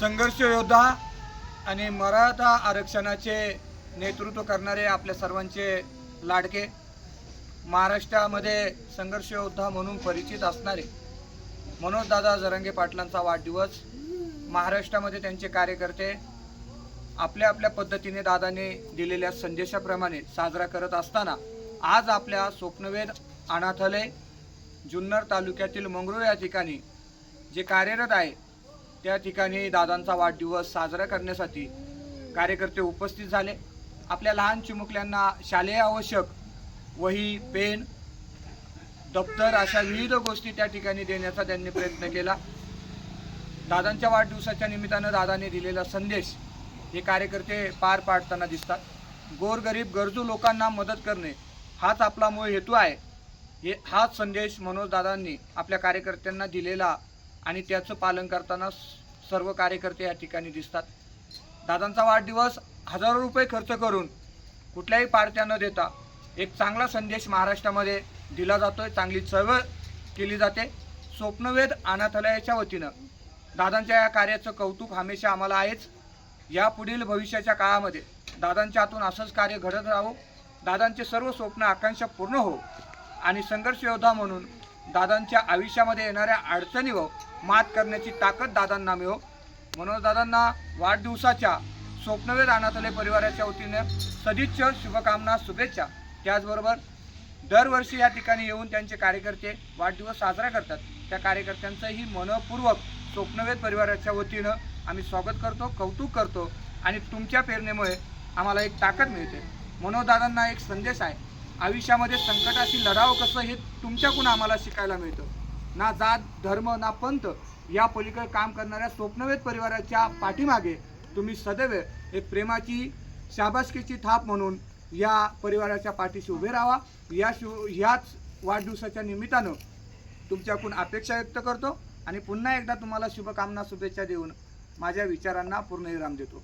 संघर्ष योद्धा आणि मराठा आरक्षणाचे नेतृत्व करणारे आपल्या सर्वांचे लाडके. महाराष्ट्रामध्ये संघर्ष योद्धा म्हणून परिचित असणारे मनोजदादा जरंगे पाटलांचा वाढदिवस महाराष्ट्रामध्ये त्यांचे कार्यकर्ते आपल्या आपल्या पद्धतीने दादाने दिलेल्या संदेशाप्रमाणे साजरा करत असताना आज आपल्या स्वप्नवेद अनाथालय जुन्नर तालुक्यातील मंगरूळ या ठिकाणी जे कार्यरत आहे त्या ठिकाणी दादांचा वाढदिवस साजरा करण्यासाठी कार्यकर्ते उपस्थित झाले. आपल्या लहान चिमुकल्यांना शालेय आवश्यक वही पेन दप्तर अशा विविध गोष्टी त्या ठिकाणी देण्याचा त्यांनी प्रयत्न केला. दादांच्या वाढदिवसाच्या निमित्तानं दादाने दिलेला संदेश हे कार्यकर्ते पार पाडताना दिसतात. गोरगरीब गरजू लोकांना मदत करणे हाच आपला मूळ हेतू आहे. हे हाच संदेश मनोज दादांनी आपल्या कार्यकर्त्यांना दिलेला आणि त्याचं पालन करताना सर्व कार्यकर्ते या ठिकाणी दिसतात. दादांचा वाढदिवस हजारो रुपये खर्च करून कुठल्याही पार्ट्या न देता एक चांगला संदेश महाराष्ट्रामध्ये दिला जातोय. चांगली चळवळ केली जाते. स्वप्नवेद अनाथालयाच्या वतीनं दादांच्या या कार्याचं कौतुक हमेशा आम्हाला आहेच. यापुढील भविष्याच्या काळामध्ये दादांच्या हातून असंच कार्य घडत राहो. दादांचे सर्व स्वप्न आकांक्षा पूर्ण हो आणि संघर्ष योद्धा म्हणून दादांच्या आयुष्यामध्ये येणाऱ्या अडचणी अडचणीवर मात करण्याची ताकद दादांना मिळो. मनोज दादांना वाढदिवसाच्या स्वप्नवेद अनाथालय परिवाराच्या वतीने सदिच्छा शुभकामना शुभेच्छा. त्याचबरोबर दरवर्षी या ठिकाणी येऊन त्यांचे कार्यकर्ते वाढदिवस साजरा करतात. त्या कार्यकर्त्यांचंही मनपूर्वक स्वप्नवेद परिवाराच्या वतीनं आम्ही स्वागत करतो कौतुक करतो आणि तुमच्या प्रेरणेमुळे आम्हाला एक ताकद मिळते. मनोदादांना एक संदेश आहे. आयुष्यामध्ये संकटाशी लढावं कसं हे तुमच्याकडून आम्हाला शिकायला मिळतं. ना जात धर्म ना पंथ या पलीकडे काम करणाऱ्या स्वप्नवेद परिवाराच्या पाठीमागे तुम्ही सदैव एक प्रेमाची शाबासकीची थाप म्हणून या परिवाराच्या पाठीशी उभे राहा या शिव ह्याच वाढदिवसाच्या निमित्तानं तुमच्याकडून अपेक्षा व्यक्त करतो आणि पुन्हा एकदा तुम्हाला शुभकामना शुभेच्छा देऊन माझ्या विचारांना पूर्णविराम देतो.